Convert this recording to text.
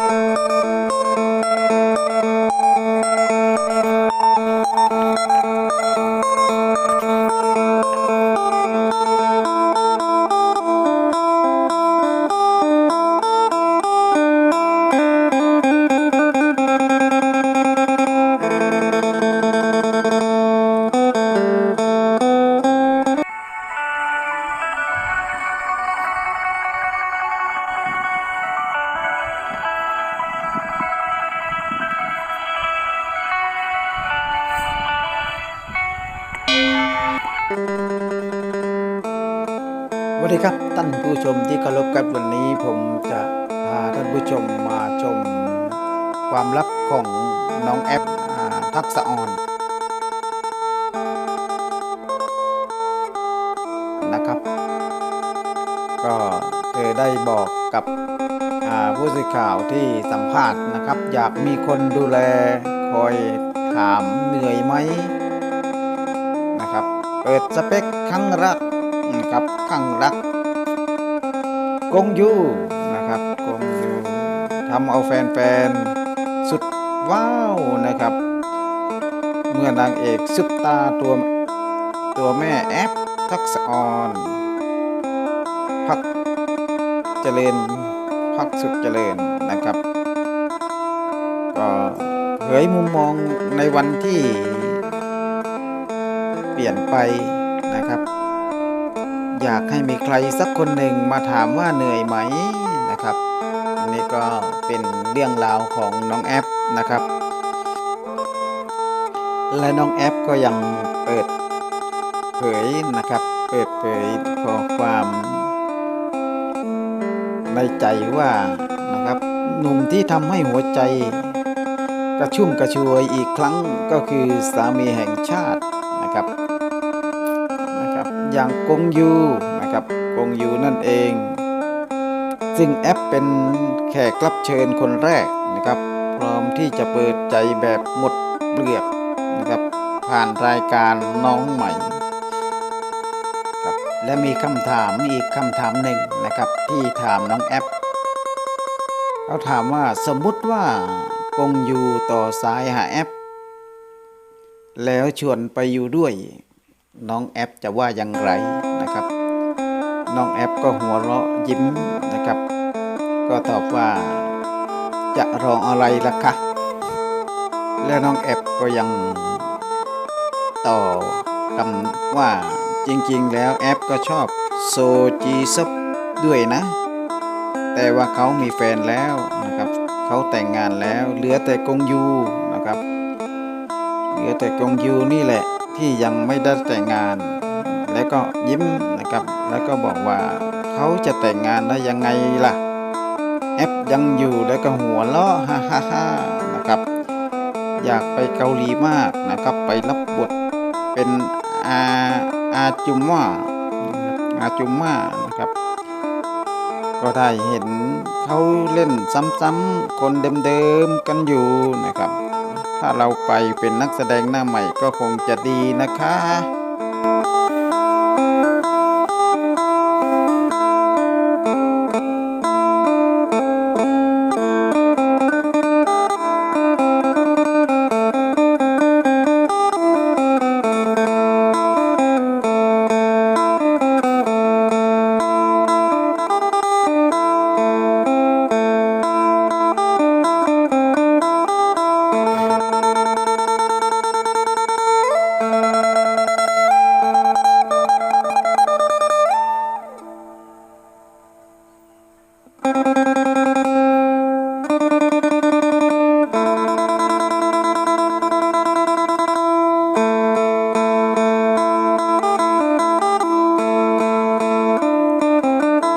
ส สดีครับท่านผู้ชมที่เคารพครับวันนี้ผมจะพาท่านผู้ชมมาชมความลับของน้องแอปอทักษะออนนะครับ ก็เธอได้บอกกับผู้สื่อข่าวที่สัมภาษณ์นะครับ อยากมีคนดูแลคอยถามเหนื่อยไหมนะครับ เปิดสเปคครั้งแรก นะครับครั้งรักกงยูนะครับกงยูทำเอาแฟนๆสุดว้าวนะครับ เมื่อนางเอกซุปตาตัวตัวแม่แอปทักษออนพักเจริญพักสุขเจริญนะครับก็เผยมุมมองในวันที่เปลี่ยนไปนะครับ อยากให้มีใครสักคนหนึ่งมาถามว่าเหนื่อยไหมนะครับอันนี้ก็เป็นเรื่องราวของน้องแอปนะครับ และน้องแอปก็ยังเปิดเผยนะครับ เปิดเผยข้อความในใจว่านะครับหนุ่มที่ทำให้หัวใจ กระชุ่มกระชวยอีกครั้งก็คือสามีแห่งชาตินะครับนะครับ อย่างกงยูนะครับกงยูนั่นเอง ซึ่งแอปเป็นแขกรับเชิญคนแรกนะครับ พร้อมที่จะเปิดใจแบบหมดเปลือกนะครับผ่านรายการน้องใหม่ครับและมีคำถามอีกคำถามหนึ่งนะครับที่ถามน้องแอปเขาถามว่าสมมุติว่ากงยูต่อสายหาแอป แล้วชวนไปอยู่ด้วย น้องแอปจะว่าอย่างไรนะครับ น้องแอปก็หัวเราะยิ้มนะครับ ก็ตอบว่าจะรออะไรล่ะคะและน้องแอปก็ยังต่อคำว่าจริงๆ แล้วแอปก็ชอบโซจีซับด้วยนะ แต่ว่าเขามีแฟนแล้วนะครับ เขาแต่งงานแล้วเหลือแต่กงยูนะครับ เหลือแต่กงยูนี่แหละ ที่ยังไม่ได้แต่งงาน แล้วก็ยิ้มนะครับ แล้วก็บอกว่าเขาจะแต่งงานได้ยังไงล่ะแอปยังอยู่แล้วก็หัวเราะฮ่าฮ่าฮ่านะครับ อยากไปเกาหลีมากนะครับ ไปรับบทเป็นอาอาจุมว่าอาจุมมานะครับ ก็ได้เห็นเขาเล่นซ้ำๆคนเดิมๆกันอยู่นะครับ ถ้าเราไปเป็นนักแสดงหน้าใหม่ก็คงจะดีนะคะ